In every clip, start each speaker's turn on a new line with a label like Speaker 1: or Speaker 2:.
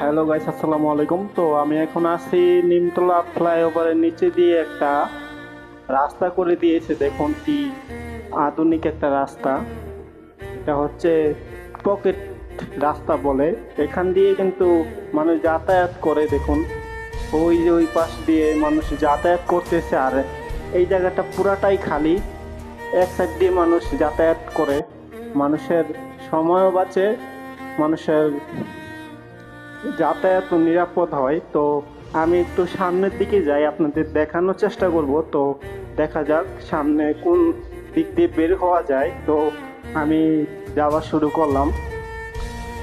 Speaker 1: Hello guys আসসালামু আলাইকুম। তো আমি এখন আছি নিমতলা ফ্লাইওভারের নিচে দিয়ে একটা রাস্তা করে দিয়েছে। দেখুন কি আধুনিক একটা রাস্তা। এটা হচ্ছে পকেট রাস্তা বলে। এখান দিয়ে কিন্তু মানুষ যাতায়াত করে, দেখুন। ওই যে ওই পাশ দিয়ে মানুষ যাতায়াত করতেছে আর এই জায়গাটা পুরাটাই খালি। এক সাইড দিয়ে মানুষ যাতায়াত করে। মানুষের সময়ও বাঁচে, মানুষের যাতায়াত নিরাপদ হয়, তো আমি একটু সামনের দিকে যাই, আপনাদের দেখানোর চেষ্টা করব। তো দেখা যাক সামনে কোন দিক দিয়ে বের হওয়া যায়। তো আমি যাওয়া শুরু করলাম।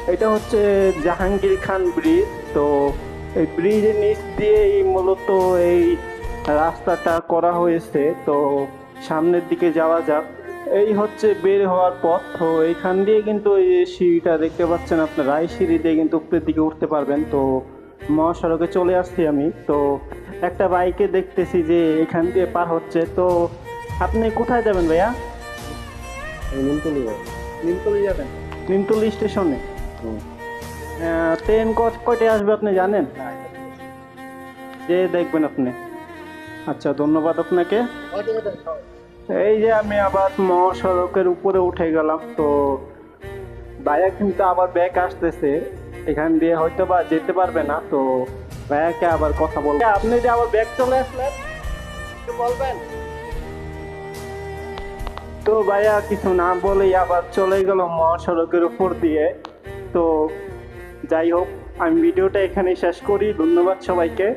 Speaker 1: এটা হচ্ছে জাহাঙ্গীর খান ব্রিজ। তো এই ব্রিজের নিচ দিয়েই মূলত এই রাস্তাটা করা হয়েছে। তো সামনের দিকে যাওয়া যাক। এই হচ্ছে বের হওয়ার পথ। তো এইখান দিয়ে কিন্তু এই সিঁড়িটা দেখতে পাচ্ছেন আপনারা। এই সিঁড়ি দিয়ে কিন্তু উপরের দিকে উঠতে পারবেন। তো মহাসড়কে চলে আসছি আমি। তো একটা বাইকে দেখতেছি যে এখান দিয়ে পার হচ্ছে। তো আপনি কোথায় যাবেন ভাইয়া?
Speaker 2: নিমতলি
Speaker 1: নিমতলি যাবেন? নিমতলি স্টেশনে? ট্রেন কয়টে আসবে আপনি জানেন? যে দেখবেন আপনি। আচ্ছা ধন্যবাদ আপনাকে। এই যে আমি আবার মহাসড়কের উপরে উঠে গেলাম, তো ভাইয়া কিন্তু আবার ব্যাগ আসতেছে। এখান দিয়ে হয়তো বা যেতে পারবে না, তো ভাইয়াকে আবার কথা বলব। আপনি যে আবার ব্যাগ চলে আসলেন, একটু বলবেন? তো ভাইয়া কিছু না বলেই আবার চলে গেল মহাসড়কের উপর দিয়ে। তো যাই হোক, আমি ভিডিওটা এখানেই শেষ করি। ধন্যবাদ সবাইকে।